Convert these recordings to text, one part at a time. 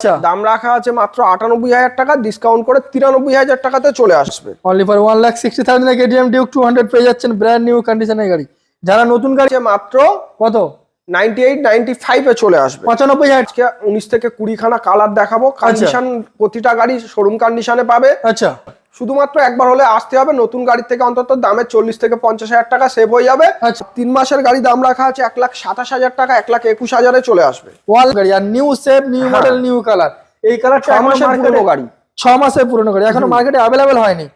আচ্ছা। দাম রাখা আছে মাত্র আটানব্বই হাজার টাকা ডিসকাউন্ট করে তিরানব্বই হাজার টাকাতে চলে আসবে। Only for one lakh sixty thousand KTM Duke two hundred পেয়ে যাচ্ছেন ব্র্যান্ড নিউ কন্ডিশনের গাড়ি। যারা নতুন গাড়ি মাত্র কত? নাইনটি এইট নাইনটি ফাইভে চলে আসবে। পঁচানব্বই হাজার। উনিশ থেকে কুড়ি খানা কালার দেখাবো কন্ডিশন প্রতিটা গাড়ি শোরুম কন্ডিশনে পাবে। আচ্ছা। শুধুমাত্র একবার হলে আসতে হবে। নতুন গাড়ির থেকে অন্তত দামে চল্লিশ থেকে পঞ্চাশ হাজার টাকা সেভ হয়ে যাবে। আচ্ছা। তিন মাসের গাড়ি দাম রাখা আছে এক লাখ সাতাশ হাজার টাকা এক লাখ একুশ হাজারে চলে আসবে। ওয়াল গাড়ি আর new shape new. Model new colour এই কালার ছ মাসের পুরনো গাড়ি। ছ মাসের পুরনো গাড়ি। এখনও মার্কেটে অ্যাভেলেবেল হয়নি।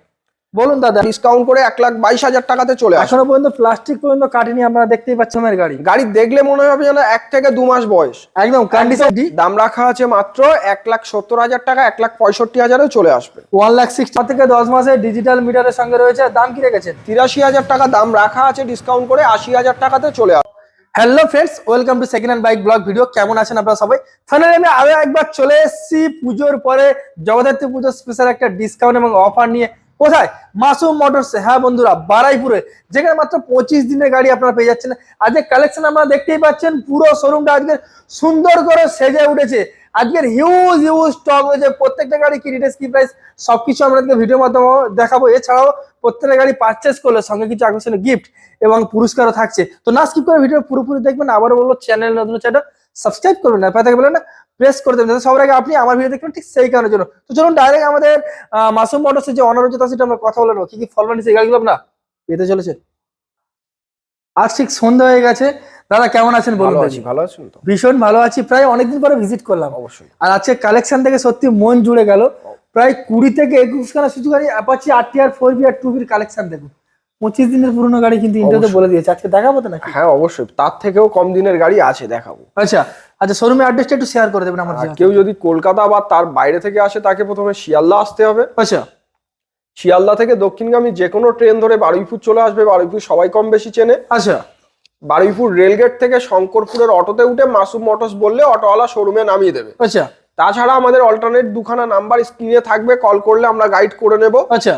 বলুন দাদা ডিসকাউন্ট করে এক লাখ বাইশ হাজার টাকাতে চলে এখনও পর্যন্ত প্লাস্টিক পর্যন্ত কাটেনি আপনারা দেখতেই পাচ্ছেন আমার গাড়ি। গাড়ি দেখলে মনে হবে যেন এক থেকে দু মাস বয়স। একদম কন্ডিশন দাম রাখা আছে মাত্র এক লাখ সত্তর হাজার টাকা এক লাখ পঁয়ষট্টি হাজারে চলে আসবে। ওয়ান লাখ সিক্সটি থেকে দশ মাসে ডিজিটাল মিটারের সঙ্গে রয়েছে দাম কি রেখেছেন? তিরাশি হাজার টাকা দাম রাখা আছে ডিসকাউন্ট করে আশি হাজার টাকাতে চলে আসবে hello friends welcome to second hand bike blog video কেমন আছেন আপনারা সবাই? ফাইনালি আমি আরও একবার চলে এসেছি পুজোর পরে। জগদ্ধাত্রী পুজোর স্পেশাল একটা ডিসকাউন্ট এবং অফার নিয়ে। কোথায়? মাসুম মোটরস হ্যাঁ বন্ধুরা, বারাইপুরে। যেখানে মাত্র পঁচিশ দিনের গাড়ি আপনারা পেয়ে যাচ্ছেন। আজকে কালেকশন আপনারা দেখতেই পাচ্ছেন, পুরো শোরুমটা আজকে সুন্দর করে সেজে উঠেছে। আজকের হিউজ হিউজ স্টক রয়েছে। প্রত্যেকটা গাড়ি কি ডিটেলস কি প্রাইস সবকিছু আমরা আজকে ভিডিওর মাধ্যমে দেখাবো। এছাড়াও প্রত্যেকটা গাড়ি পারচেস করলে সঙ্গে কিছু আকর্ষণীয় গিফট এবং পুরস্কারও থাকছে। তো না স্কিপ করে ভিডিও পুরোপুরি দেখবেন। আবারও বলব চ্যানেল নতুন চ্যানেল সাবস্ক্রাইব করবেন না পাতাকে বলেন না প্রেস করে দেবেন যাতে সবার আগে আপনি আমার ভিডিও দেখবেন ঠিক সেই কারণের জন্য। তো চলুন ডাইরেক্ট আমাদের মাসুম মোটরসের যে অনার রয়েছে তার আমরা কথা বলে নেব। কি কি ফল সেই গাড়িগুলো আপনার? পেতে চলেছে। আজ ঠিক সন্ধ্যা হয়ে গেছে। দাদা কেমন আছেন বলুন ভালো আছি ভালো আছেন তো? ভীষণ ভালো আছি। প্রায় অনেকদিন পরে ভিজিট করলাম। অবশ্যই। আর আজকে কালেকশন থেকে সত্যি মন জুড়ে গেল। প্রায় কুড়ি থেকে একুশ খানা শুধু গাড়ি Apache R T R four B R two বির কালেকশন দেখুন। পঁচিশ দিনের পুরনো গাড়ি কিন্তু ইন্টারতে বলে দিয়েছে। আজকে দেখাবো তো নাকি? হ্যাঁ অবশ্যই। তার থেকেও কম দিনের গাড়ি আছে দেখাবো। আচ্ছা আচ্ছা শোরুমের অ্যাড্রেসটা একটু শেয়ার করে দেবেন আমার কেউ যদি কলকাতা বা তার বাইরে থেকে আসে তাকে প্রথমে শিয়ালদা আসতে হবে। আচ্ছা। শিয়ালদা থেকে দক্ষিণগামী যে কোনো ট্রেন ধরে বারুইপুর চলে আসবে। বারুইপুর সবাই কম বেশি চেনে। আচ্ছা। বারুইপুর রেলগেট থেকে শঙ্করপুরের অটোতে উঠে মাসুম মোটরস বললে অটোওয়ালা শোরুমে নামিয়ে দেবে। আচ্ছা। তাছাড়া আমাদের অল্টারনেট দুখানা নাম্বার স্ক্রিনে থাকবে। কল করলে আমরা গাইড করে নেব। আচ্ছা।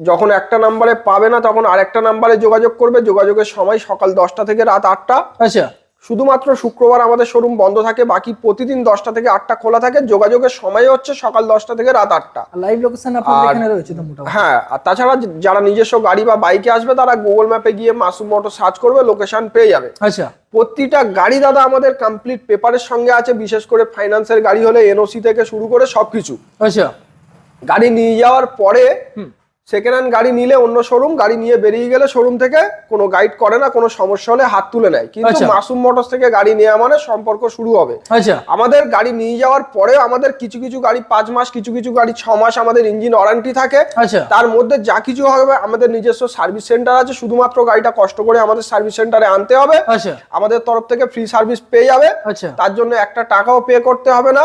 যখন একটা নাম্বারে পাবে না তখন আরেকটা নাম্বারে যোগাযোগ করবে। যোগাযোগের সময় সকাল দশটা থেকে রাত আটটা। আচ্ছা। শুধুমাত্র শুক্রবার আমাদের শোরুম বন্ধ থাকে বাকি প্রতিদিন দশটা থেকে আটটা খোলা থাকে। যোগাযোগের সময় হচ্ছে সকাল দশটা থেকে রাত আটটা। লাইভ লোকেশন এখানে রয়েছে হ্যাঁ আর তাছাড়া যারা নিজস্ব গাড়ি বা বাইকে আসবে তারা গুগল ম্যাপে গিয়ে মাসুম মোটর সার্চ করবে লোকেশন পেয়ে যাবে। আচ্ছা। প্রতিটা গাড়ি দাদা আমাদের কমপ্লিট পেপারের সঙ্গে আছে বিশেষ করে ফাইন্যান্সের গাড়ি হলে এনওসি থেকে শুরু করে সবকিছু। আচ্ছা। গাড়ি নিয়ে যাওয়ার পরে সেকেন্ড হ্যান্ড গাড়ি নিলে অন্য শোরুম গাড়ি নিয়ে বেরিয়ে গেলে শোরুম থেকে কোনো গাইড করে না কোনো সমস্যা হলে হাত তুলে নেয়। কিন্তু আচ্ছা। মাসুম মোটরস থেকে গাড়ি নেওয়া মানে সম্পর্ক শুরু হবে। আচ্ছা। আমাদের গাড়ি নিয়ে যাওয়ার পরে আমাদের কিছু কিছু গাড়ি পাঁচ মাস কিছু কিছু গাড়ি ছ মাস আমাদের ইঞ্জিন ওয়ারেন্টি থাকে। আচ্ছা। তার মধ্যে যা কিছু হবে আমাদের নিজস্ব সার্ভিস সেন্টার আছে শুধুমাত্র গাড়িটা কষ্ট করে আমাদের সার্ভিস সেন্টারে আনতে হবে। আমাদের তরফ থেকে ফ্রি সার্ভিস পেয়ে যাবে। তার জন্য একটা টাকাও পে করতে হবে না।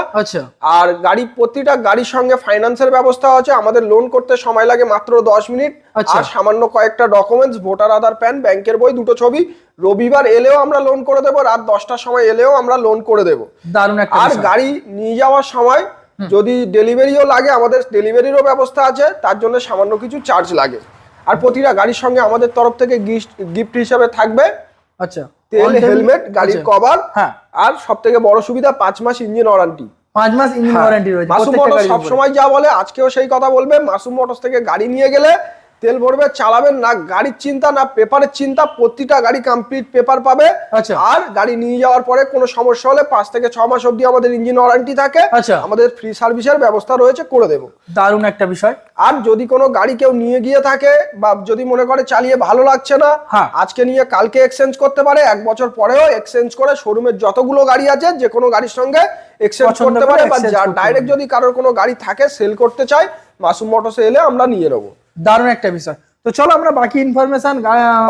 আর গাড়ি প্রতিটা গাড়ির সঙ্গে ফাইন্যান্সের ব্যবস্থা আছে। আমাদের লোন করতে সময় লাগে মাত্র দশ মিনিট আচ্ছা। আর সামান্য কয়েকটা ডকুমেন্টস ভোটার আধার প্যান ব্যাংকের বই দুটো ছবি। রবিবার এলেও আমরা লোন করে দেবো রাত দশটার সময় এলেও আমরা লোন করে দেবো। আর গাড়ি নিয়ে যাওয়ার সময় যদি ডেলিভারিও লাগে আমাদের ডেলিভারিরও ব্যবস্থা আছে তার জন্য সামান্য কিছু চার্জ লাগে। আর প্রতিটা গাড়ির সঙ্গে আমাদের তরফ থেকে গিফট হিসাবে থাকবে। আচ্ছা। তেল হেলমেট গাড়ির আচ্ছা। কভার হ্যাঁ। আর সব থেকে বড় সুবিধা পাঁচ মাস ইঞ্জিন ওয়ারেন্টি পাঁচ মাস ইঞ্জিন ওয়ারেন্টি রয়েছে মাসুম মোটর সবসময় যা বলে আজকেও সেই কথা বলবে মাসুম মোটরস থেকে গাড়ি নিয়ে গেলে তেল ভরবে চালাবেন না গাড়ির চিন্তা না পেপারের চিন্তা প্রতিটা গাড়ি কমপ্লিট পেপার পাবে আচ্ছা। আর গাড়ি নিয়ে যাওয়ার পরে কোনো সমস্যা হলে পাঁচ থেকে ছ মাস অবধি আমাদের ইঞ্জিন ওয়ারেন্টি থাকে আচ্ছা। আমাদের ফ্রি সার্ভিসের ব্যবস্থা রয়েছে করে দেবো দারুণ একটা বিষয় আর যদি কোনো গাড়ি কেউ নিয়ে গিয়ে থাকে বা যদি মনে করে চালিয়ে ভালো লাগছে না হ্যাঁ। আজকে নিয়ে কালকে এক্সচেঞ্জ করতে পারে এক বছর পরেও এক্সচেঞ্জ করে শোরুমের যতগুলো গাড়ি আছে যে কোনো গাড়ির সঙ্গে এক্সচেঞ্জ করতে পারে বা ডাইরেক্ট যদি কারোর কোনো গাড়ি থাকে সেল করতে চায় মাসুম মোটরসে এলে আমরা নিয়ে নেব দারুণ একটা বিষয় তো চলো আমরা বাকি ইনফরমেশন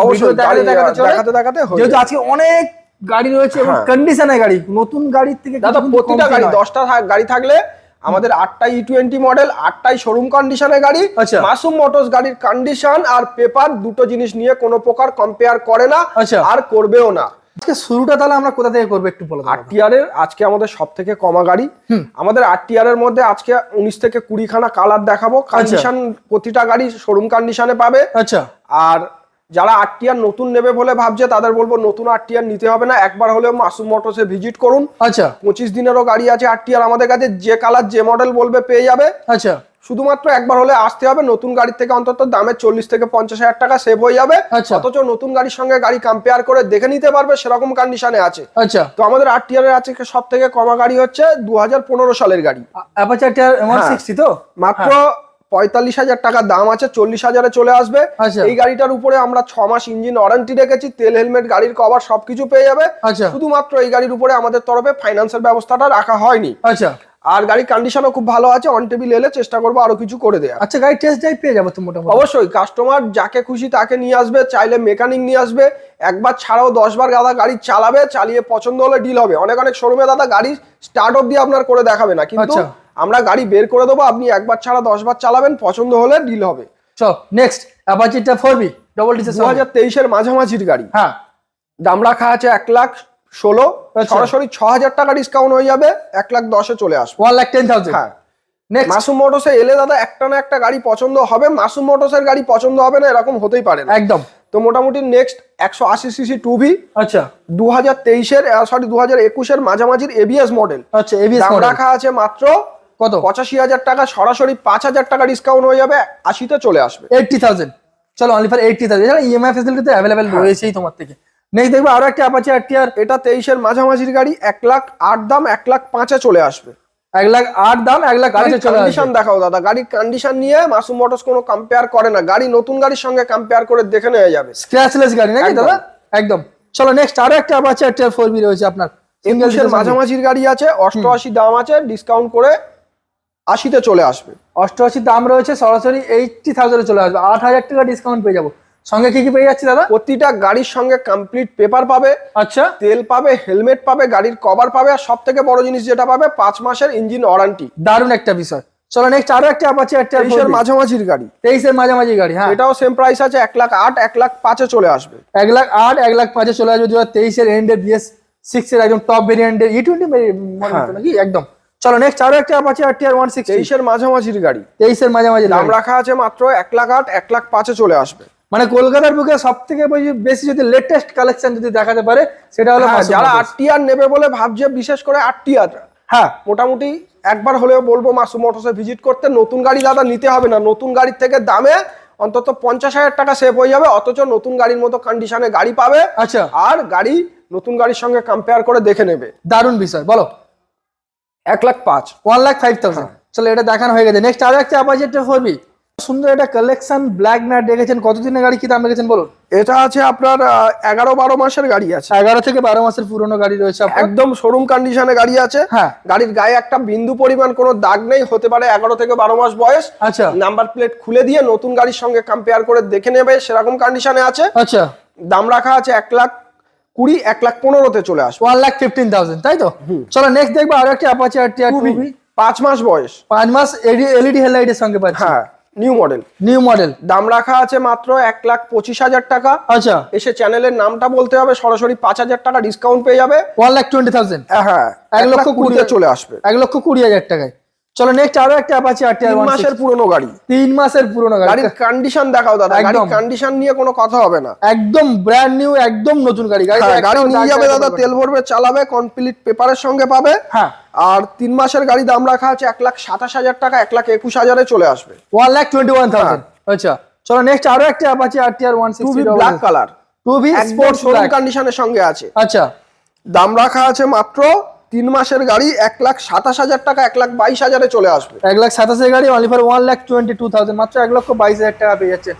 অবশ্যই, দেখাতে দেখাতে যেহেতু আজকে অনেক গাড়ি রয়েছে এবং হ্যাঁ। গাড়ি নতুন গাড়ির থেকে দাদা প্রতিটা গাড়ি দশটা গাড়ি থাকলে আমাদের আটটাই ই টোয়েন্টি মডেল আটটাই শোরুম কন্ডিশনের গাড়ি আচ্ছা। মাসুম মোটরস গাড়ির কন্ডিশন আর পেপার দুটো জিনিস নিয়ে কোনো প্রকার কম্পেয়ার করে না আচ্ছা। আর করবেও না আজকে শুরুটা তাহলে আমরা কোথা থেকে করব একটু বলে আরটিআর এর আজকে আমাদের সব থেকে কমা গাড়ি। আমাদের আরটিআর এর মধ্যে আজকে উনিশ থেকে কুড়ি খানা কালার দেখাবো। কন্ডিশন প্রতিটা গাড়ি শোরুম কন্ডিশনে পাবে। আচ্ছা। আর যারা আরটিআর নতুন নেবে বলে ভাবছে তাদের বলব নতুন আরটিআর নিতে হবে না। একবার হলেও মাসুম মোটরসে ভিজিট করুন। আচ্ছা। পঁচিশ দিনেরও গাড়ি আছে আরটিআর আমাদের কাছে যে কালার যে মডেল বলবে পেয়ে যাবে। আচ্ছা। শুধুমাত্র একবার হলে আসতে হবে নতুন গাড়ির থেকে অন্তত দামে চল্লিশ থেকে পঞ্চাশ হাজার টাকা সেভ হয়ে যাবে। আচ্ছা। অথচ নতুন গাড়ির সঙ্গে গাড়ি কম্পেয়ার করে দেখে নিতে পারবে সেরকম কন্ডিশনে আছে। আচ্ছা। তো আমাদের আরটিআর এর আছে সব থেকে কমা গাড়ি হচ্ছে দু সালের গাড়ি। হ্যাঁ। তো? মাত্র পঁয়তাল্লিশ হাজার টাকা দাম আছে চল্লিশ হাজারে চলে আসবে। আচ্ছা। এই গাড়িটার উপরে আমরা ছ মাস ইঞ্জিন ওয়ারেন্টি রেখেছি তেল হেলমেট গাড়ির কভার সবকিছু পেয়ে যাবে। আচ্ছা। শুধুমাত্র এই গাড়ির উপরে আমাদের তরফে ফাইন্যান্সের ব্যবস্থাটা রাখা হয়নি। আচ্ছা। আর গাড়ির কন্ডিশনও খুব ভালো আছে অন টেবিল এলে চেষ্টা করব আরও কিছু করে দেওয়া আচ্ছা গাড়ি টেস্ট ড্রাইভ পেয়ে যাব তো মোটামুটি? অবশ্যই কাস্টমার যাকে খুশি তাকে নিয়ে আসবে চাইলে মেকানিক নিয়ে আসবে একবার ছাড়াও দশ বার দাদা গাড়ি চালাবে চালিয়ে পছন্দ হলে ডিল হবে। অনেক অনেক শোরুমে দাদা গাড়ি স্টার্ট অফ দিয়ে আপনার করে দেখাবে না কিন্তু আচ্ছা। আমরা গাড়ি বের করে দেবো আপনি একবার ছাড়া দশ বার চালাবেন পছন্দ হলে ডিল হবে। চল নেক্সট অ্যাপাচিটা ফোর বি ডবল দু হাজার তেইশের মাঝামাঝির গাড়ি। হ্যাঁ। দাম রাখা আছে এক লাখ ষোলো আচ্ছা। সরাসরি ছ হাজার টাকা ডিসকাউন্ট হয়ে যাবে এক লাখ দশে চলে আসবে। ওয়ান লাখ টেন থাউজেন্ড হ্যাঁ। মাসুম মোটরসে এলে দাদা একটা না একটা গাড়ি পছন্দ হবে মাসুম মোটরসের গাড়ি পছন্দ হবে না এরকম হতেই পারে না। একদম। তো মোটামুটি নেক্সট একশো আশি সিসি টু ভি আচ্ছা। দু হাজার তেইশের সরি দু হাজার একুশের মাঝামাঝির এবিএস মডেল আচ্ছা এবিএস রাখা আছে মাত্র কত? পঁচাশি হাজার টাকা সরাসরি পাঁচ হাজার টাকা ডিসকাউন্ট হয়ে যাবে আশিতে চলে আসবে। এইটটি থাউজেন্ড চলো only for eighty thousand EMI facility তো অ্যাভেলেবেল রয়েছেই তোমার থেকে। নেক্সট দেখব আরও একটা অ্যাপাচি আর টিয়ার এটা তেইশের মাঝামাঝির গাড়ি এক লাখ আট দাম এক লাখ পাঁচে চলে আসবে। এক লাখ আট দাম এক লাখ গাড়ির কন্ডিশন দেখাও দাদা গাড়ির কন্ডিশন নিয়ে মাসুম মোটরস কোনো কম্পেয়ার করে না। গাড়ি নতুন গাড়ির সঙ্গে কম্পেয়ার করে দেখে নেওয়া যাবে। স্ক্র্যাচলেস গাড়ি নাকি দাদা? একদম। চলো নেক্সট আরও একটা Apache R T R four B রয়েছে আপনার। একুশের মাঝামাঝির গাড়ি আছে অষ্টআশি দাম আছে ডিসকাউন্ট করে আশিতে চলে আসবে। অষ্টআশি দাম রয়েছে সরাসরি এইটটি থাউজেন্ডে চলে আসবে। আট হাজার টাকা ডিসকাউন্ট পেয়ে যাব। সঙ্গে কি কি পেয়ে যাচ্ছি দাদা? প্রতিটা গাড়ির সঙ্গে কমপ্লিট পেপার পাবে আচ্ছা। তেল পাবে হেলমেট পাবে গাড়ির কভার পাবে আর সব থেকে বড় জিনিস যেটা পাবে পাঁচ মাসের ইঞ্জিন ওয়ারান্টি দারুণ একটা বিষয়। চলো নেক্সট আরও একটা আর টিয়ার তেইশের মাঝামাঝির গাড়ি। তেইশের মাঝামাঝি গাড়ি হ্যাঁ। এটাও সেম প্রাইস আছে এক লাখ আট এক লাখ পাঁচে চলে আসবে। এক লাখ আট এক লাখ পাঁচে চলে আসবে দু হাজার তেইশের এন্ডের বিএস সিক্স এর একদম টপ ভেরিয়েন্টের ই টোয়েন্টি। নাকি? একদম। চলো নেক্সট আরও একটা Apache R T R one six তেইশের মাঝামাঝির গাড়ি। তেইশের মাঝামাঝি দাম রাখা আছে মাত্র এক লাখ আট এক লাখ পাঁচে চলে আসবে। মানে কলকাতার বুকে সব থেকে বেশি যদি লেটেস্ট কালেকশন যদি দেখাতে পারে সেটা হলো হ্যাঁ, যারা। আরটিআর নেবে বলে ভাবছে বিশেষ করে আরটিআর হ্যাঁ। মোটামুটি একবার হলেও বলব মাসুম মোটরসে ভিজিট করতে। নতুন গাড়ি দাদা নিতে হবে না। নতুন গাড়ির থেকে দামে অন্তত পঞ্চাশ হাজার টাকা সেভ হয়ে যাবে অথচ নতুন গাড়ির মতো কন্ডিশনে গাড়ি পাবে। আচ্ছা। আর গাড়ি নতুন গাড়ির সঙ্গে কম্পেয়ার করে দেখে নেবে। দারুণ বিষয় বলো। এক লাখ পাঁচ। ওয়ান লাখ ফাইভ থাউজেন্ড চলো এটা দেখানো হয়ে গেছে। নেক্সট আরও একটা একটা ফোরবি সুন্দর একটা কালেকশন ব্ল্যাক ম্যাট রেখেছেন। কতদিনের গাড়ি কি দাম রেখেছেন বলুন? এটা আছে আপনার এগারো বারো মাসের গাড়ি আছে। এগারো থেকে বারো মাসের পুরনো গাড়ি রয়েছে একদম শোরুম কন্ডিশনে গাড়ি আছে। হ্যাঁ। গাড়ির গায়ে একটা বিন্দু পরিমাণ কোনো দাগ নেই হতে পারে এগারো থেকে বারো মাস বয়স। আচ্ছা। নাম্বার প্লেট খুলে দিয়ে নতুন গাড়ির সঙ্গে কম্পেয়ার করে দেখে নেবে সেরকম কন্ডিশনে আছে। আচ্ছা। দাম রাখা আছে এক লাখ কুড়ি এক লাখ পনেরোতে চলে আসবে। ওয়ান লাখ ফিফটিন থাউজেন্ড তাই তো? চলো নেক্সট দেখব আরও একটা অ্যাপাচি আর পাঁচ মাস বয়স। পাঁচ মাস এলইডি হেডলাইটের সঙ্গে পাচ্ছি। হ্যাঁ। নিউ মডেল নিউ মডেল দাম রাখা আছে মাত্র এক লাখ পঁচিশ হাজার টাকা। আচ্ছা। এসে চ্যানেলের নামটা বলতে হবে সরাসরি পাঁচ হাজার টাকা ডিসকাউন্ট পেয়ে যাবে। ওয়ান লাখ টোয়েন্টি থাউজেন্ড হ্যাঁ এক লক্ষ কুড়ি- চলে আসবে। এক লক্ষ কুড়ি হাজার টাকায়। চলো নেক্সট আরও একটা অ্যাপাচি আর তিন ওয়ান মাসের পুরনো গাড়ি। তিন মাসের পুরনো গাড়ি। গাড়ির কন্ডিশন দেখাও দাদা গাড়ির কন্ডিশন নিয়ে কোনো কথা হবে না। একদম ব্র্যান্ড নিউ একদম নতুন গাড়ি। গাড়ি হ্যাঁ, গাড়ি নিয়ে যাবে দাদা তেল ভরবে চালাবে কমপ্লিট পেপারের সঙ্গে পাবে। হ্যাঁ। আর তিন মাসের গাড়ি দাম রাখা আছে এক লাখ সাতাশ হাজার টাকা এক লাখ একুশ হাজারে চলে আসবে। One lakh twenty one thousand আচ্ছা। চলো নেক্সট আরও একটা Apache R T R one two sixty black colour two B sport sports showroom কন্ডিশনের সঙ্গে আছে। আচ্ছা। দাম রাখা আছে মাত্র তিন মাসের গাড়ি এক লাখ সাতাশ হাজার টাকা এক লাখ বাইশ হাজারে চলে আসবে। এক লাখ সাতাশের গাড়ি only for one lakh twenty two thousand মাত্র এক লক্ষ বাইশ হাজার টাকা পেয়ে যাচ্ছে।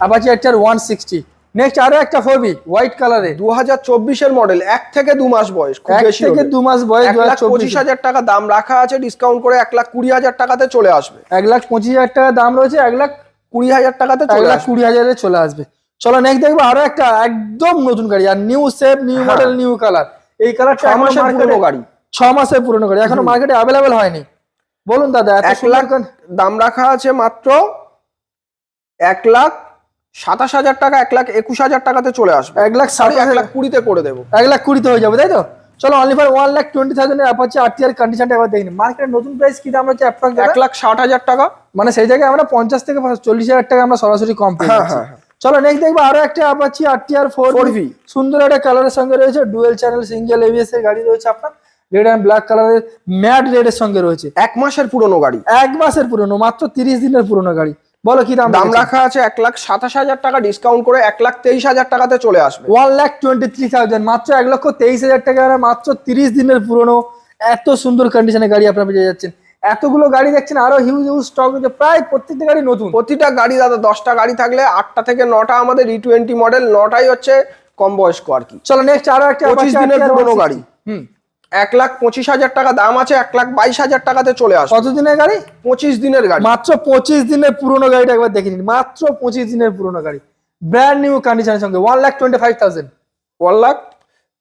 Apache R T R one sixty next আরও একটা ফোর বি হোয়াইট কালারে দু হাজার চব্বিশের মডেল এক থেকে দু মাস বয়স খুব এক বেশি থেকে দু মাস বয়স এক লাখ পঁচিশ হাজার টাকা দাম রাখা আছে ডিসকাউন্ট করে এক লাখ কুড়ি হাজার টাকাতে চলে আসবে। এক লাখ পঁচিশ হাজার টাকা দাম রয়েছে এক লাখ কুড়ি হাজার টাকাতে এক লাখ কুড়ি হাজারে চলে আসবে। চলো নেক্সট দেখব আরও একটা একদম নতুন গাড়ি আর new shape new. Model new colour এই কালারটা মাসের পুরনো গাড়ি। ছ মাসের পুরনো গাড়ি। এখনও মার্কেটে অ্যাভেলেবেল হয়নি। বলুন দাদা এত লাখ দাম রাখা আছে মাত্র এক লাখ সাতাশ হাজার টাকা এক লাখ একুশ হাজার টাকাতে চলে আসবে। এক লাখ সাড়ে এক লাখ কুড়িতে করে দেবো। এক লাখ কুড়িতে হয়ে যাবে তাই তো? চলো only for one lakh twenty thousand Apache R T R কন্ডিশনটা এবার দেখিনি মার্কেটের নতুন প্রাইস কি দাম হচ্ছে অ্যাপ্রক্স এক লাখ ষাট হাজার টাকা। মানে সেই জায়গায় আমরা পঞ্চাশ থেকে চল্লিশ হাজার টাকা আমরা সরাসরি কম হ্যাঁ, হ্যাঁ, হ্যাঁ। চলো নেক্সট দেখব আরও একটা আর টি আর ফোর 4V সুন্দর একটা কালারের সঙ্গে রয়েছে ডুয়েল চ্যানেল সিঙ্গেল এবিএস এর গাড়ি রয়েছে আপনার রেড অ্যান্ড ব্ল্যাক কালারের ম্যাট রেড এর সঙ্গে রয়েছে। এক মাসের পুরনো গাড়ি। এক মাসের পুরনো মাত্র তিরিশ দিনের পুরনো গাড়ি। বলো কি দাম দাম রাখা আছে এক লাখ সাতাশ হাজার টাকা ডিসকাউন্ট করে এক লাখ তেইশ হাজার টাকাতে চলে আসবে। One lakh twenty three thousand মাত্র এক লক্ষ তেইশ হাজার টাকা মাত্র তিরিশ দিনের পুরনো এত সুন্দর কন্ডিশনের গাড়ি আপনারা পেয়ে যাচ্ছেন। এতগুলো গাড়ি দেখছেন আরও হিউজ হিউজ স্টক রয়েছে। প্রায় প্রত্যেকটা গাড়ি নতুন। প্রতিটা গাড়ি দাদা দশটা গাড়ি থাকলে আটটা থেকে নটা আমাদের ই টোয়েন্টি মডেল নটাই হচ্ছে কম বয়স্ক আর কি। চলো নেক্সট আরও একটা পঁচিশ দিনের পুরনো 160 গাড়ি। হুম। এক লাখ পঁচিশ হাজার টাকা দাম আছে এক লাখ বাইশ হাজার টাকাতে চলে আসবে। কত দিনের গাড়ি? পঁচিশ দিনের গাড়ি। মাত্র পঁচিশ দিনের পুরনো গাড়িটা একবার দেখে নিন। মাত্র পঁচিশ দিনের পুরনো গাড়ি। ব্র্যান্ড নিউ কন্ডিশনের সঙ্গে। One lakh twenty five thousand one lakh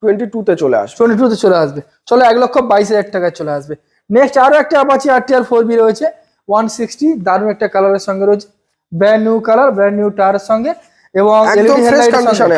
twenty টুতে চলে আসবে। টোয়েন্টি টুতে চলে আসবে। চলো এক লক্ষ বাইশ হাজার টাকায় চলে আসবে। নেক্সট আরও একটা Apache R T R four B রয়েছে। ওয়ান সিক্সটি দারুণ একটা কালারের সঙ্গে রয়েছে। Brand new colour brand new টায়ারের সঙ্গে এবং কন্ডিশনে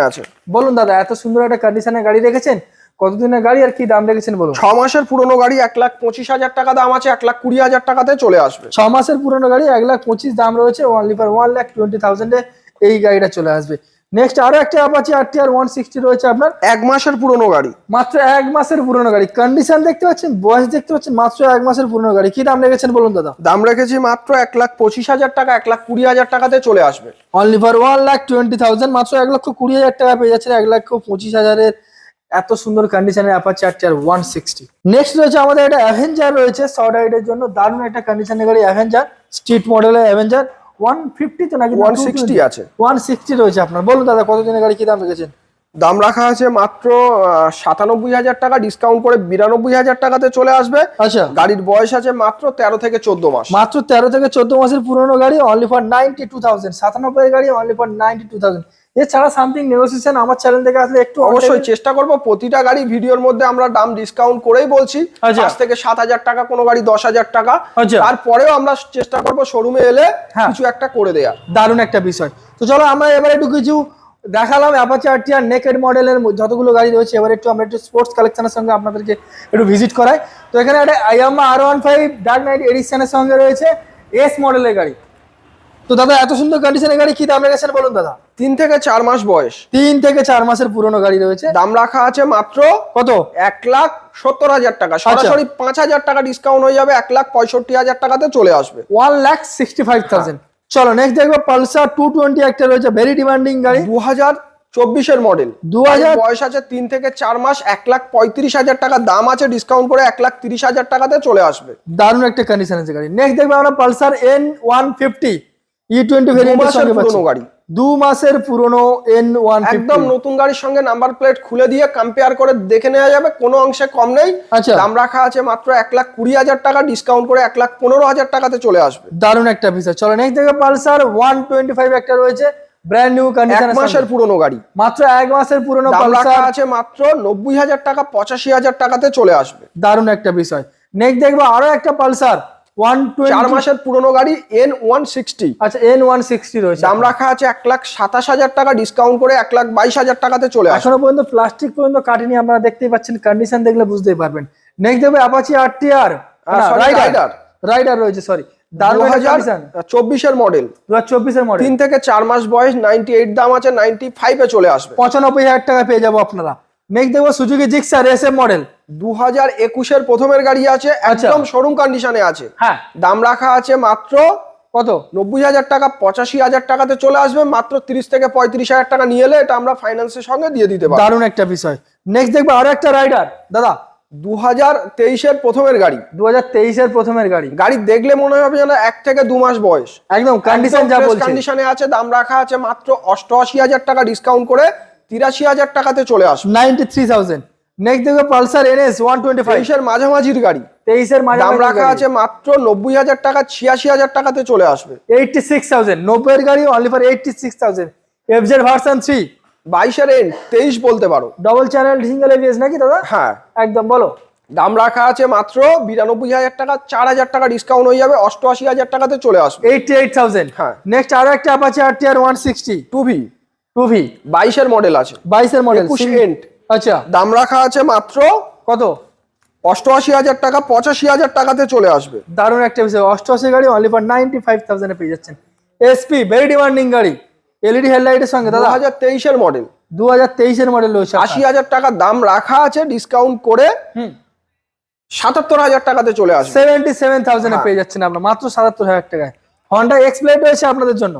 বলুন দাদা এত সুন্দর একটা কন্ডিশনের গাড়ি রেখেছেন? কতদিনের গাড়ি আর কি দাম রেখেছেন বলুন? ছ মাসের পুরনো গাড়ি এক লাখ পঁচিশ হাজার টাকা দাম আছে এক লাখ কুড়ি হাজার টাকাতে চলে আসবে। ছ মাসের পুরনো গাড়ি এক লাখ পঁচিশ দাম রয়েছে only for one lakh twenty থাউজেন্ডে এই গাড়িটা চলে আসবে। নেক্সট আরও একটা Apache R T R one sixty রয়েছে আপনার। এক মাসের পুরনো গাড়ি। মাত্র এক মাসের পুরনো গাড়ি। কন্ডিশন দেখতে পাচ্ছেন? বয়স দেখতে পাচ্ছেন? মাত্র এক মাসের পুরনো গাড়ি। কি দাম রেখেছেন বলুন দাদা? দাম রেখেছি মাত্র এক লাখ পঁচিশ হাজার টাকা এক লাখ কুড়ি হাজার টাকাতে চলে আসবে। Only for one lakh twenty thousand মাত্র এক লক্ষ কুড়ি হাজার টাকা পেয়ে যাচ্ছেন। এক লক্ষ পঁচিশ হাজারের এত সুন্দর কন্ডিশনের Apache R T R one sixty next রয়েছে আমাদের একটা অ্যাভেঞ্জার রয়েছে শর্ট রাইডের জন্য দারুণ একটা কন্ডিশনের গাড়ি অ্যাভেঞ্জার স্ট্রিট মডেলের অ্যাভেঞ্জার ওয়ান ফিফটি তো নাকি ওয়ান সিক্সটি আছে। ওয়ান সিক্সটি রয়েছে আপনার। বলুন দাদা কত দিনের গাড়ি কি দাম রেখেছেন? দাম রাখা আছে মাত্র সাতানব্বই হাজার টাকা ডিসকাউন্ট করে বিরানব্বই হাজার টাকাতে চলে আসবে। আচ্ছা। গাড়ির বয়স আছে মাত্র তেরো থেকে চোদ্দ মাস। মাত্র তেরো থেকে চোদ্দ মাসের পুরনো গাড়ি only for ninety two thousand সাতানব্বই গাড়ি only for ninety two thousand এছাড়া সামথিং নেগোসিয়েশন আমার চ্যানেল থেকে আসলে একটু অবশ্যই চেষ্টা করব। প্রতিটা গাড়ি ভিডিওর মধ্যে আমরা দাম ডিসকাউন্ট করেই বলছি। আচ্ছা। পাঁচ থেকে সাত হাজার টাকা কোনো গাড়ি দশ হাজার টাকা। আচ্ছা। তারপরেও আমরা চেষ্টা করব শোরুমে এলে হ্যাঁ। কিছু একটা করে দেয়া। দারুণ একটা বিষয়। তো চলো আমরা এবার একটু কিছু দেখালাম অ্যাপাচি আর টিয়ার নেকেড মডেলের যতগুলো গাড়ি রয়েছে। এবার একটু আমরা একটু স্পোর্টস কালেকশনের সঙ্গে আপনাদেরকে একটু ভিজিট করাই। তো এখানে একটা Yamaha R one five dark knight এডিশনের সঙ্গে রয়েছে এস মডেলের গাড়ি। তো দাদা এত সুন্দর কন্ডিশনের গাড়ি কি দাম রেখেছেন বলুন দাদা? তিন থেকে চার মাস বয়স। তিন থেকে চার মাসের পুরনো গাড়ি রয়েছে। দাম রাখা আছে মাত্র কত? এক লাখ সত্তর হাজার টাকা। আচ্ছা। সরাসরি পাঁচ হাজার টাকা ডিসকাউন্ট হয়ে যাবে এক লাখ পঁয়ষট্টি হাজার টাকাতে চলে আসবে। One lakh sixty five thousand. চলো নেক্সট দেখব পালসার টু টোয়েন্টি একটা রয়েছে ভেরি ডিমান্ডিং গাড়ি। দু হাজার চব্বিশের মডেল 2000 বয়স আছে তিন থেকে চার মাস এক লাখ পঁয়ত্রিশ হাজার টাকা। দাম আছে ডিসকাউন্ট করে এক লাখ তিরিশ হাজার টাকাতে চলে আসবে। দারুণ একটা কন্ডিশন আছে গাড়ি। নেক্সট দেখব আমরা Pulsar N one fifty E twenty ভেরিয়েন্টের সঙ্গে পুরনো গাড়ি। দু মাসের পুরনো এন ওয়ান একদম নতুন গাড়ির সঙ্গে নাম্বার প্লেট খুলে দিয়ে কম্পেয়ার করে দেখে নেওয়া যাবে কোনো অংশে কম নেই। আচ্ছা। দাম রাখা আছে মাত্র এক লাখ কুড়ি হাজার টাকা ডিসকাউন্ট করে এক লাখ পনেরো হাজার টাকাতে চলে আসবে। দারুণ একটা চলো next Pulsar one twenty five একটা রয়েছে ব্র্যান্ড নিউ এক মাসের পুরনো গাড়ি। মাত্র এক মাসের পুরনো পালসার। আছে মাত্র নব্বই হাজার টাকা পঁচাশি হাজার টাকাতে চলে আসবে। দারুণ একটা বিষয়। নেক্সট দেখব আরও একটা পালসার। চার মাসের পুরনো গাড়ি এন ওয়ান সিক্সটি আচ্ছা এন ওয়ান সিক্সটি রয়েছে। দাম রাখা আছে এক লাখ সাতাশ হাজার টাকা ডিসকাউন্ট করে এক লাখ বাইশ হাজার টাকাতে চলে এখনও পর্যন্ত প্লাস্টিক পর্যন্ত কাটেনি আপনারা দেখতেই পাচ্ছেন কন্ডিশন দেখলে বুঝতেই পারবেন। নেক্সট দেখবে Apache R T R rider rider রয়েছে সরি চব্বিশের মডেল দু হাজার মডেল তিন থেকে চার মাস বয়স নাইনটি এইট দাম আছে নাইনটি ফাইভে চলে আসবে। পঁচানব্বই হাজার টাকা পেয়ে যাব আপনারা। নেক্সট দেখব Suzuki Gixxer S M model দু হাজার একুশের প্রথমের গাড়ি আছে আচ্ছা। একদম শোরুম কন্ডিশনে আছে। হ্যাঁ। দাম রাখা আছে মাত্র কত? নব্বই হাজার টাকা পঁচাশি হাজার টাকাতে চলে আসবে মাত্র তিরিশ থেকে পঁয়ত্রিশ হাজার টাকা নিয়ে এলে এটা আমরা ফাইন্যান্সের সঙ্গে দিয়ে দিতে পারি দারুণ একটা বিষয়। নেক্সট দেখব আরও একটা রাইডার দাদা। দু হাজার তেইশের প্রথমের গাড়ি। দু হাজার তেইশের প্রথমের গাড়ি। গাড়ি দেখলে মনে হবে যেন এক থেকে দু মাস বয়স। একদম কন্ডিশন যা বলছে। কন্ডিশনে আছে দাম রাখা আছে মাত্র অষ্টআশি হাজার টাকা ডিসকাউন্ট করে তিরাশি হাজার টাকাতে চলে আসবে। নাইনটি থ্রি থাউজেন্ড নেক্সট দেখব Pulsar NS one twenty five তেইশের মাঝামাঝির গাড়ি। তেইশের মাঝে দাম রাখা আছে মাত্র নব্বই হাজার টাকা ছিয়াশি হাজার টাকাতে চলে আসবে। এইটটি সিক্স থাউজেন্ড নব্বইয়ের গাড়ি only for eighty six thousand FZ version three বাইশের এন তেইশ বলতে পারো। ডবল চ্যানেল সিঙ্গেল এবিএস নাকি দাদা? হ্যাঁ। একদম বলো। দাম রাখা আছে মাত্র বিরানব্বই হাজার টাকা চার হাজার টাকা ডিসকাউন্ট হয়ে যাবে অষ্টআশি হাজার টাকাতে চলে আসবে। এইটটি এইট থাউজেন্ড হ্যাঁ। নেক্সট আরও একটা Apache R T R one sixty two V two V বাইশের মডেল আছে। বাইশের মডেল এন্ড আচ্ছা। দাম রাখা আছে মাত্র কত? অষ্টআশি হাজার টাকা পঁচাশি হাজার টাকাতে চলে আসবে। দারুণ একটা বিষয়। অষ্টআশি গাড়ি অনলি ফর নাইনটি ফাইভ থাউজেন্ডে পেয়ে যাচ্ছেন। এসপি ভেরি ডিমান্ডিং গাড়ি। এলইডি হেডলাইটের সঙ্গে দাদা। হাজার তেইশের মডেল দু হাজার তেইশের মডেল রয়েছে আশি হাজার টাকা দাম রাখা আছে ডিসকাউন্ট করে সাতাত্তর হাজার টাকাতে চলে আসবে। সেভেন্টি সেভেন থাউজেন্ডে। পেয়ে যাচ্ছেন আপনার। মাত্র সাতাত্তর হাজার টাকায়। হন্ডা এক্সপ্লেট রয়েছে আপনাদের জন্য।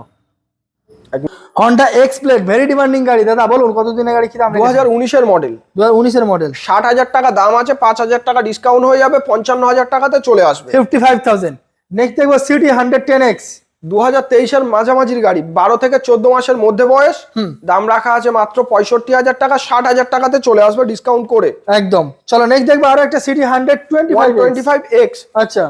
একদম। এক্স প্লেট ভেরি ডিমান্ডিং গাড়ি। দাদা বলুন কত দিনের গাড়ি কি দাম দু হাজার উনিশের মডেল দু হাজার উনিশের মডেল ষাট হাজার টাকা দাম আছে পাঁচ হাজার টাকা ডিসকাউন্ট হয়ে যাবে পঞ্চান্ন হাজার টাকাতে চলে আসবে। ফিফটি ফাইভ থাউজেন্ড নেক্সট দেখব সিটি হান্ড্রেড টেন এক্স দু হাজার তেইশের মাঝামাঝির গাড়ি বারো থেকে চোদ্দ মাসের মধ্যে বয়স দাম রাখা আছে মাত্র পঁয়ষট্টি হাজার টাকা ষাট হাজার টাকাতে চলে আসবে ডিসকাউন্ট করে। একদম। চলো নেক্সট দেখব আরও একটা CT hundred twenty five twenty five X আচ্ছা।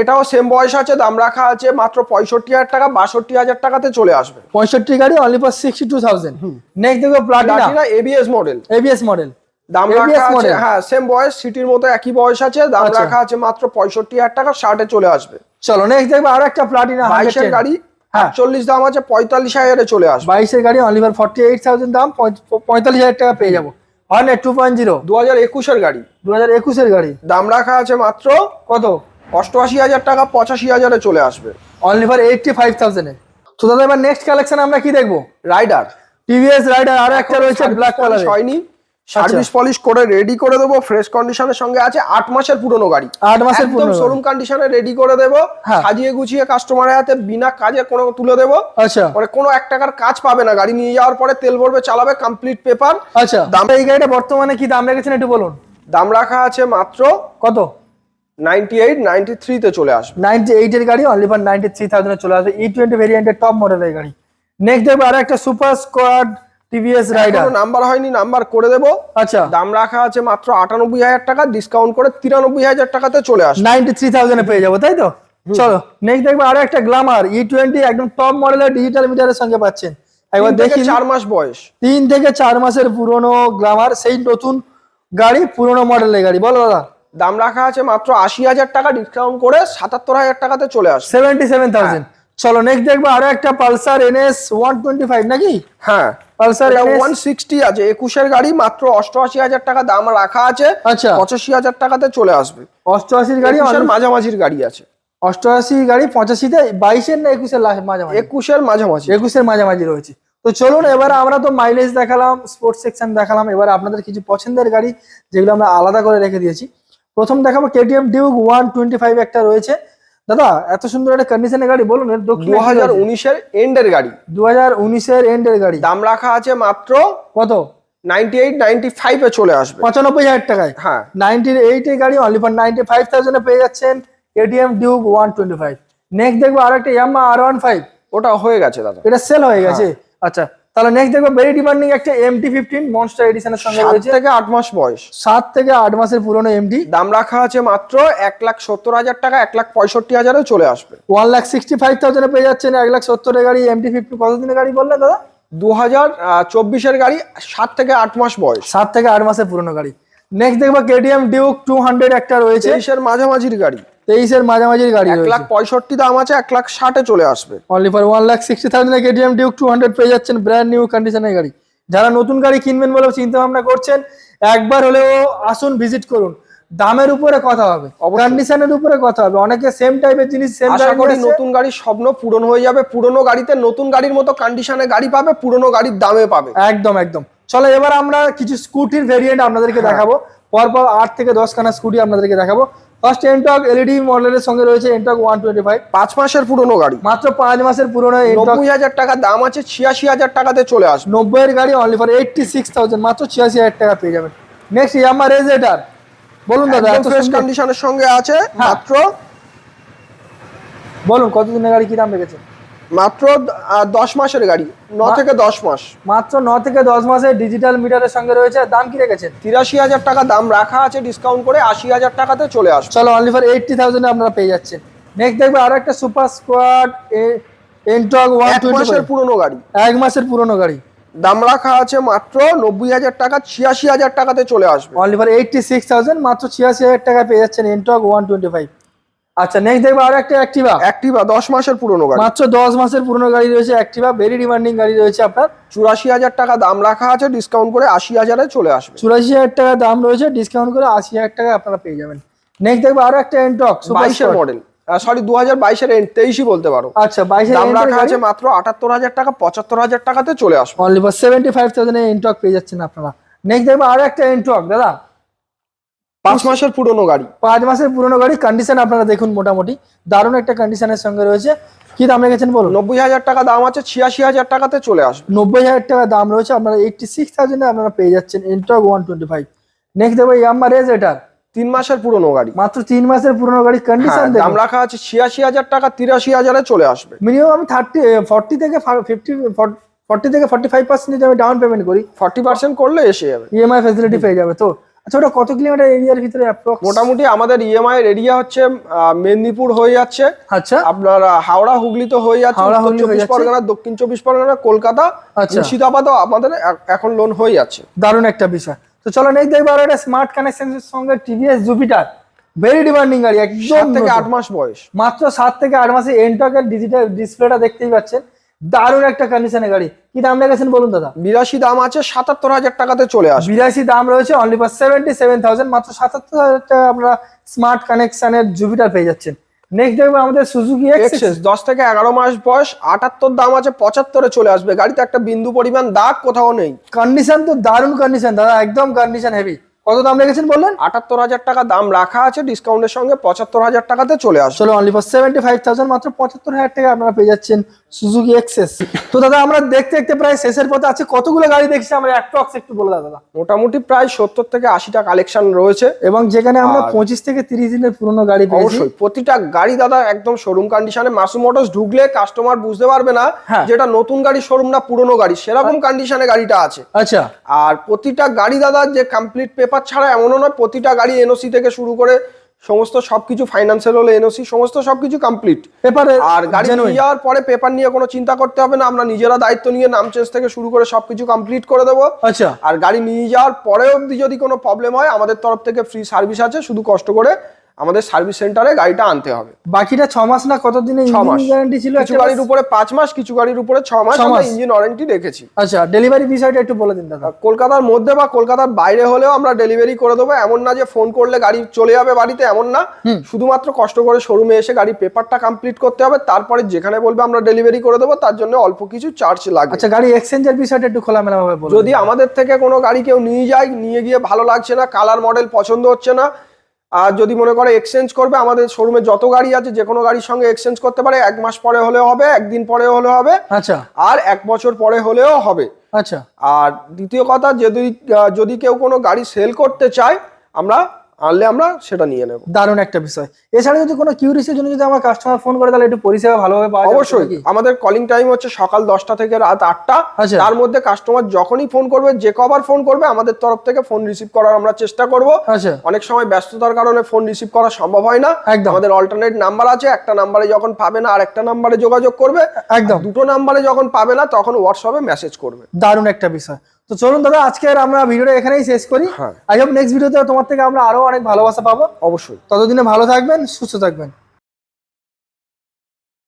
এটাও সেম বয়স আছে দাম রাখা আছে মাত্র পঁয়ষট্টি হাজার টাকা বাষট্টি হাজার টাকাতে চলে আসবে। পঁয়ষট্টি গাড়ি only for sixty two thousand next দেখব Platina ABS model ABS model দাম রাখা আছে হ্যাঁ সেম বয়স সিটির মতো একই বয়স আছে দাম আচ্ছা। রাখা আছে মাত্র পঁয়ষট্টি হাজার টাকা ষাটে চলে আসবে। চলো নেক্সট দেখব আরও একটা প্লাটিনা বাইশের গাড়ি হ্যাঁ। চল্লিশ দাম আছে পঁয়তাল্লিশ হাজারে চলে আসবে। বাইশের গাড়ি only for forty eight thousand দাম পঁয়- পঁয়তাল্লিশ হাজার টাকা পেয়ে যাব। হর্নেট টু পয়েন্ট জিরো দু হাজার একুশের গাড়ি। দু হাজার একুশের গাড়ি। দাম রাখা আছে মাত্র কত? অষ্টআশি হাজার টাকা পঁচাশি হাজারে চলে আসবে। অনলি ফর এইটটি ফাইভ থাউজেন্ডে তো দাদা এবার নেক্সট কালেকশন আমরা কি দেখব? রাইডার টিভিএস রাইডার আরও একটা রয়েছে ব্ল্যাক কালার হয়নি সার্ভিস পলিশ করে রেডি করে দেবো ফ্রেশ কন্ডিশনের সঙ্গে আছে আট মাসের পুরনো গাড়ি। আট মাসের পুরনো শোরুম কন্ডিশনে রেডি করে দেবো হ্যাঁ। সাজিয়ে গুছিয়ে কাস্টমারের হাতে বিনা কাজে কোনো তুলে দেবো। আচ্ছা। মানে কোনো এক টাকার কাজ পাবে না গাড়ি নিয়ে যাওয়ার পরে তেল ভরবে চালাবে কমপ্লিট পেপার আচ্ছা। দাম এই গাড়িটা বর্তমানে কি দাম রেখেছেন একটু বলুন। দাম রাখা আছে মাত্র কত? নাইনটি এইট নাইনটি থ্রিতে চলে আসবে। নাইনটি এইটের গাড়ি অনলি ফর নাইনটি থ্রি থাউজেন্ডে চলে আসবে। ই টোয়েন্টি ভেরিয়েন্টের টপ মডেলের গাড়ি। নেক্সট দেখব আরও একটা super squad TVS Raider number হয়নি নাম্বার করে দেবো। আচ্ছা। দাম রাখা আছে মাত্র আটানব্বই হাজার টাকা ডিসকাউন্ট করে তিরানব্বই হাজার টাকাতে চলে আসবে। নাইনটি থ্রি থাউজেন্ডে পেয়ে যাব তাই তো? চলো নেক্সট দেখব আরও একটা গ্লামার ই টোয়েন্টি একদম টপ মডেলের ডিজিটাল মিটারের সঙ্গে পাচ্ছেন। একবার দেখি চার মাস বয়স। তিন থেকে চার মাসের পুরনো গ্লামার সেই নতুন গাড়ি পুরনো মডেলের গাড়ি। বলো দাদা। দাম রাখা আছে মাত্র আশি হাজার টাকা ডিসকাউন্ট করে সাতাত্তর হাজার টাকাতে চলে আসবে। সেভেন্টি সেভেন থাউজেন্ড চলো নেক্সট দেখব আরও একটা Pulsar NS one twenty five নাকি? হ্যাঁ। পালসার আছে। একুশের গাড়ি মাত্র অষ্টআশি হাজার টাকা দাম রাখা আছে। আচ্ছা। পঁচাশি হাজার টাকাতে চলে আসবে। গাড়ি মাঝামাঝির গাড়ি আছে। অষ্টআশি গাড়ি পঁচাশিতে বাইশের না একুশের মাঝামাঝি? একুশের মাঝামাঝি। একুশের মাঝামাঝি রয়েছে। তো চলুন এবার আমরা তো মাইলেজ দেখালাম স্পোর্টস সেকশন দেখালাম এবার আপনাদের কিছু পছন্দের গাড়ি যেগুলো আমরা আলাদা করে রেখে দিয়েছি। প্রথম দেখাবো KTM Duke one twenty five একটা রয়েছে। দাদা এত সুন্দর একটা কন্ডিশনের গাড়ি বলুন এর দু হাজার উনিশের এন্ডের গাড়ি। দু হাজার উনিশের এন্ডের গাড়ি। দাম রাখা আছে মাত্র কত? নাইনটি এইট নাইনটি ফাইভে চলে আসবে। পঁচানব্বই হাজার টাকায়। হ্যাঁ। নাইনটির এইটের গাড়ি অনলি ফর নাইনটি ফাইভ থাউজেন্ডে পেয়ে যাচ্ছেন KTM Duke one twenty five next দেখব আর একটা ইয়ামা আর ওয়ান ফাইভ ওটা হয়ে গেছে দাদা। এটা সেল হয়ে গেছে। আচ্ছা তাহলে নেক্সট দেখব ভেরি ডিমান্ডিং একটা এমটি ফিফটিন মনস্টার এডিশনের সঙ্গে রয়েছে। থেকে আট মাস বয়স। সাত থেকে আট মাসের পুরনো এমডি দাম রাখা আছে মাত্র এক লাখ সত্তর হাজার টাকা এক লাখ পঁয়ষট্টি হাজারে চলে আসবে। ওয়ান লাখ সিক্সটি ফাইভ থাউজেন্ডে পেয়ে যাচ্ছেন এক লাখ সত্তরের গাড়ি এমটি ফিফটি কতদিনের গাড়ি বললেন দাদা? দু হাজার চব্বিশের গাড়ি সাত থেকে আট মাস বয়স। সাত থেকে আট মাসের পুরনো গাড়ি। নেক্সট দেখব কেটিএম ডিউক টু হান্ড্রেড একটা রয়েছে। মাঝামাঝির গাড়ি। তেইশের মাঝামাঝির গাড়ি এক লাখ পঁয়ষট্টি দাম আছে এক লাখ ষাটে চলে আসবে। Only for one lakh sixty thousand KTM Duke two hundred পেয়ে যাচ্ছেন ব্র্যান্ড নিউ কন্ডিশনের গাড়ি। যারা নতুন গাড়ি কিনবেন বলে চিন্তা ভাবনা করছেন একবার হলেও আসুন ভিজিট করুন। দামের উপরে কথা হবে। কন্ডিশনের উপরে কথা হবে। অনেকে সেম টাইপের জিনিস সেম আশা করি নতুন গাড়ির স্বপ্ন পূরণ হয়ে যাবে। পুরনো গাড়িতে নতুন গাড়ির মতো কন্ডিশনে গাড়ি পাবে পুরনো গাড়ির দামে পাবে। একদম একদম। চলো এবার আমরা কিছু স্কুটির ভেরিয়েন্ট আপনাদেরকে হ্যাঁ। দেখাবো। পরপর আট থেকে দশ খানা স্কুটি আপনাদেরকে দেখাবো। ফার্স্ট এনটক এলইডি মডেলের সঙ্গে রয়েছে এনটক ওয়ান টোয়েন্টি ফাইভ। পাঁচ মাসের পুরনো গাড়ি। মাত্র পাঁচ মাসের পুরনো এনটক। নব্বই হাজার টাকা দাম আছে ছিয়াশি হাজার টাকাতে চলে আসবে। এর গাড়ি only for eighty six thousand মাত্র ছিয়াশি হাজার টাকা পেয়ে যাবেন। নেক্সট ইয়ামা রেজেটার বলুন দাদা এত ফ্রেশ কন্ডিশনের সঙ্গে আছে হ্যাঁ। মাত্র বলুন কতদিনের গাড়ি কি দাম রেখেছেন? মাত্র দশ মাসের গাড়ি ন থেকে দশ মাস। মাত্র ন থেকে দশ মাসের ডিজিটাল মিটারের সঙ্গে রয়েছে। দাম কি রেখেছেন? তিরাশি হাজার টাকা দাম রাখা আছে ডিসকাউন্ট করে আশি হাজার টাকাতে চলে আসবে। চলো অনলি ফর এইটটি থাউজেন্ড আপনারা পেয়ে যাচ্ছেন। নেক্সট দেখবে আরও একটা সুপার স্কোয়াড এনটক ওয়ান মাসের পুরনো গাড়ি। এক মাসের পুরনো গাড়ি। দাম রাখা আছে মাত্র নব্বই হাজার টাকা ছিয়াশি হাজার টাকাতে চলে আসবে। Only for eighty six thousand মাত্র ছিয়াশি হাজার টাকা পেয়ে যাচ্ছেন এনটক ওয়ান টোয়েন্টি ফাইভ আচ্ছা নেক্সট দেখব আরও একটা অ্যাক্টিভা অ্যাক্টিভা দশ মাসের পুরনো গাড়ি। মাত্র দশ মাসের পুরনো গাড়ি রয়েছে অ্যাক্টিভা ভেরি ডিমান্ডিং গাড়ি রয়েছে আপনার। চুরাশি হাজার টাকা দাম রাখা আছে ডিসকাউন্ট করে আশি হাজারে চলে আসবে। চুরাশি হাজার টাকা দাম রয়েছে ডিসকাউন্ট করে আশি হাজার টাকা আপনারা পেয়ে যাবেন। নেক্সট দেখব আরও একটা এনটক বাইশের মডেল সরি দু হাজার বাইশের তেইশই বলতে পারো। আচ্ছা বাইশে দাম রাখা আছে মাত্র আটাত্তর হাজার টাকা পঁচাত্তর হাজার টাকাতে চলে আসবে। Only for seventy five thousand Ntorq পেয়ে যাচ্ছেন আপনারা। নেক্সট দেখব আরও একটা এন্টক দাদা। পাঁচ মাসের পুরনো গাড়ি। পাঁচ মাসের পুরনো গাড়ি কন্ডিশন আপনারা দেখুন মোটামুটি। দারুণ একটা কন্ডিশনের সঙ্গে রয়েছে। কি দাম রেখেছেন বলুন? নব্বই হাজার টাকা দাম আছে ছিয়াশি হাজার টাকাতে চলে আসবে। নব্বই হাজার টাকা দাম রয়েছে আপনারা এইটটি সিক্স থাউজেন্ডে আপনারা পেয়ে যাচ্ছেন Ntorq one twenty five next দেখব ইয়াম্মা রেজ এটার তিন মাসের পুরনো গাড়ি। মাত্র তিন মাসের পুরনো গাড়ি কন্ডিশন হ্যাঁ, দাম রাখা আছে ছিয়াশি হাজার টাকা তিরাশি হাজারে চলে আসবে। মিনিমাম আমি থার্টি ফর্টি থেকে ফিফটি ফর্টি থেকে ফর্টি ফাইভ পার্সেন্ট যদি আমি ডাউন পেমেন্ট করি ফর্টি পার্সেন্ট করলে এসে যাবে। ইএমআই ফেসিলিটি পেয়ে যাবে। তো আচ্ছা ওটা কত কিলোমিটার এরিয়ার ভিতরে মোটামুটি আমাদের ইএমআই এর এরিয়া হচ্ছে মেদিনীপুর হয়ে যাচ্ছে। আচ্ছা। আপনার হাওড়া হুগলি তো হয়ে যাচ্ছে হাওড়া, হুগলি চব্বিশ পরগনা দক্ষিণ চব্বিশ পরগনা কলকাতা আচ্ছা। মুর্শিদাবাদও আমাদের এখন লোন হয়ে যাচ্ছে। দারুণ একটা বিষয়। তো চলো নেক্সট দেখব আর একটা স্মার্ট কানেকশনের সঙ্গে টিভিএস জুপিটার ভেরি ডিমান্ডিং গাড়ি একদম থেকে আট মাস বয়স। মাত্র সাত থেকে আট মাসে এন্টকের ডিজিটাল ডিসপ্লেটা দেখতেই পাচ্ছেন। দারুণ একটা কন্ডিশনের গাড়ি। কি দাম রেখেছেন বলুন দাদা? বিরাশি দাম আছে সাতাত্তর হাজার টাকাতে চলে আসবে। বিরাশি দাম রয়েছে only for seventy seven thousand মাত্র সাতাত্তর হাজার টাকা আপনারা স্মার্ট কানেকশনের জুপিটার পেয়ে যাচ্ছেন। নেক্সট দেখব আমাদের সুজুকি এক্সেস দশ থেকে এগারো মাস বয়স আটাত্তর দাম আছে পঁচাত্তরে চলে আসবে। গাড়িতে একটা বিন্দু পরিমাণ দাগ কোথাও নেই। কন্ডিশন তো দারুণ কন্ডিশন দাদা একদম কন্ডিশন হেভি কত দাম রেখেছেন বললেন? আটাত্তর হাজার টাকা দাম রাখা আছে ডিসকাউন্টের সঙ্গে পঁচাত্তর হাজার টাকাতে চলে আসবে। চলো only for seventy five thousand মাত্র পঁচাত্তর হাজার টাকা আপনারা পেয়ে যাচ্ছেন। সুজুকি এক্সেস তো দাদা আমরা দেখতে দেখতে প্রায় শেষের পথে আছে। কতগুলো গাড়ি দেখছি আমরা? অ্যাপ্রক্স একটু বলে দাও দাদা। মোটামুটি প্রায় সত্তর থেকে আশিটা কালেকশন রয়েছে। এবং যেখানে আমরা পঁচিশ থেকে তিরিশ দিনের পুরনো গাড়ি অবশ্যই প্রতিটা গাড়ি দাদা একদম শোরুম কন্ডিশনে মাসু মোটরস ঢুকলে কাস্টমার বুঝতে পারবে না হ্যাঁ। যেটা নতুন গাড়ি শোরুম না পুরনো গাড়ি। সেরকম কন্ডিশনে গাড়িটা আছে। আচ্ছা। আর প্রতিটা গাড়ি দাদা যে কমপ্লিট পেপার ছাড়া এমনও নয় প্রতিটা গাড়ি এনওসি থেকে শুরু করে সমস্ত সবকিছু ফাইন্যান্সিয়াল হলে এনওসি সমস্ত সবকিছু কমপ্লিট পেপারে আর গাড়ি নিয়ে যাওয়ার পরে পেপার নিয়ে কোনো চিন্তা করতে হবে না আমরা নিজেরা দায়িত্ব নিয়ে নাম চেঞ্জ থেকে শুরু করে সবকিছু কমপ্লিট করে দেবো। আচ্ছা। আর গাড়ি নিয়ে যাওয়ার পরে অবধি যদি কোনো প্রবলেম হয় আমাদের তরফ থেকে ফ্রি সার্ভিস আছে শুধু কষ্ট করে আমাদের সার্ভিস সেন্টারে গাড়িটা আনতে হবে। বাকিটা ছ মাস না কত দিনের ছ মাস। গ্যারান্টি ছিল কিছু গাড়ির উপরে পাঁচ মাস কিছু গাড়ির উপরে ছ মাস আমরা। ইঞ্জিন ওয়ারেন্টি রেখেছি আচ্ছা ডেলিভারি বিষয়টা একটু বলে দিন দাদা। কলকাতার মধ্যে বা কলকাতার বাইরে হলেও আমরা ডেলিভারি করে দেবো। এমন না যে ফোন করলে গাড়ি চলে যাবে বাড়িতে এমন না। শুধুমাত্র কষ্ট করে শোরুমে এসে গাড়ির পেপারটা কমপ্লিট করতে হবে। তারপরে যেখানে বলবে আমরা ডেলিভারি করে দেবো তার জন্য অল্প কিছু চার্জ লাগবে আচ্ছা গাড়ি এক্সচেঞ্জের বিষয়টা একটু খোলামেলা ভাবে যদি আমাদের থেকে কোনো গাড়ি কেউ নিয়ে যায় নিয়ে গিয়ে ভালো লাগছে না কালার মডেল পছন্দ হচ্ছে না আর যদি মনে করে এক্সচেঞ্জ করবে আমাদের শোরুমে যত গাড়ি আছে যে কোনো গাড়ির সঙ্গে এক্সচেঞ্জ করতে পারে। এক মাস পরে হলেও হবে একদিন পরে হলে হবে। আচ্ছা। আর এক বছর পরে হলেও হবে। আচ্ছা। আর দ্বিতীয় কথা যদি যদি কেউ কোনো গাড়ি সেল করতে চায় আমরা আনলে আমরা সেটা নিয়ে নেব। দারুণ একটা বিষয়। এছাড়া যদি কোনো কিউরিসের জন্য যদি আমার কাস্টমার ফোন করে তাহলে একটু পরিষেবা ভালোভাবে পাওয়া যাবে অবশ্যই? আমাদের কলিং টাইম হচ্ছে সকাল দশটা থেকে রাত আটটা। আচ্ছা। তার মধ্যে কাস্টমার যখনই ফোন করবে যে কবার ফোন করবে আমাদের তরফ থেকে ফোন রিসিভ করার আমরা চেষ্টা করব। আচ্ছা। অনেক সময় ব্যস্ততার কারণে ফোন রিসিভ করা সম্ভব হয় না। একদম। আমাদের অল্টারনেট নাম্বার আছে একটা নাম্বারে যখন পাবে না আর একটা নাম্বারে যোগাযোগ করবে। একদম। দুটো নাম্বারে যখন পাবে না তখন হোয়াটসঅ্যাপে মেসেজ করবে। দারুণ একটা বিষয়। তো চলুন দাদা আজকে আমরা ভিডিওটা এখানেই শেষ করি। আই হোপ নেক্সট ভিডিওতে তোমার থেকে আমরা আরও অনেক ভালোবাসা পাবো। অবশ্যই। ততদিনে ভালো থাকবেন সুস্থ থাকবেন।